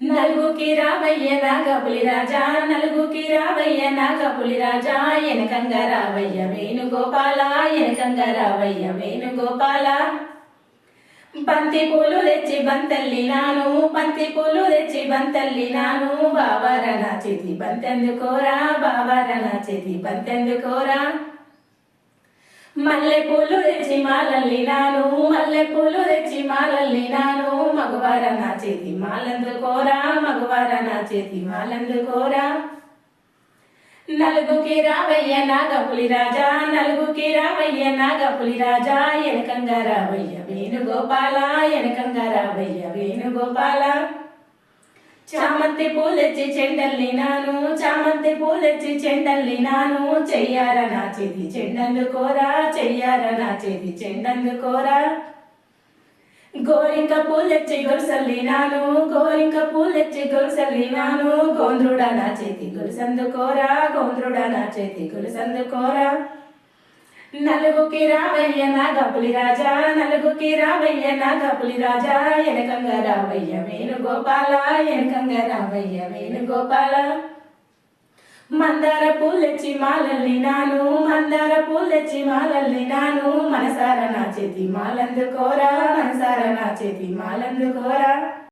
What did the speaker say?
నలుగుకి రావయ్య నాగపులి రాజా నలుగుకి రావయ్య నాగపులి రాజా ఎనకంగా రావయ్య వేణుగోపాల ఎనకంగా రావయ్య వేణుగోపాల. బంతి పూలు తెచ్చి బంతల్లి నాను బంతి పూలు తెచ్చి బంతల్లి నాను బావార నా చేతి బంతెందుకోరా బావార నా చేతి బంతెందుకోరా. మల్లె పూలు తెచ్చి మాలల్లి నాను మల్లె పూలు తెచ్చి మాలల్లి నాను మగవార నా చేతి మాలందుకోరా మగవార నా చేతి మాలందుకోరా నలుగుకి రావయ్య నాగపులి రాజా నలుగుకి రావయ్య నాగపులి రాజా. ఎనకంగా రావయ్య వేణుగోపాల ఎనకంగా రావయ్య వేణుగోపాల. చామంతి పూలెచ్చి చెండల్ని నాను చామంతి పూలెచ్చి చెండల్ని నాను. చెయ్యార నా చేతి చెండందుకోరా చెయ్యార నా చేతి చెండందుకోరా గోరింక పూలెచ్చి గొలుసల్లినాను గోరింక పూలెచ్చి గొలుసల్లినాను గోంద్రుడా నా చేతి గొలుసందుకోరా గోంద్రుడా నా చేతి గొలుసందుకోరా నలుగుకి రావయ్య నాగపులి రాజా నలుగుకి రావయ్య నాగపులి రాజా. ఎనకంగా రావయ్య వేణుగోపాల ఎనకంగా రావయ్య వేణుగోపాల. మందార పూలెచ్చి మాలల్లి నాను మందార పూలెచ్చి మాలల్లి నాను. మనసార నా చేతి మాలందుకోరా మనసార నా చేతి మాలందుకోరా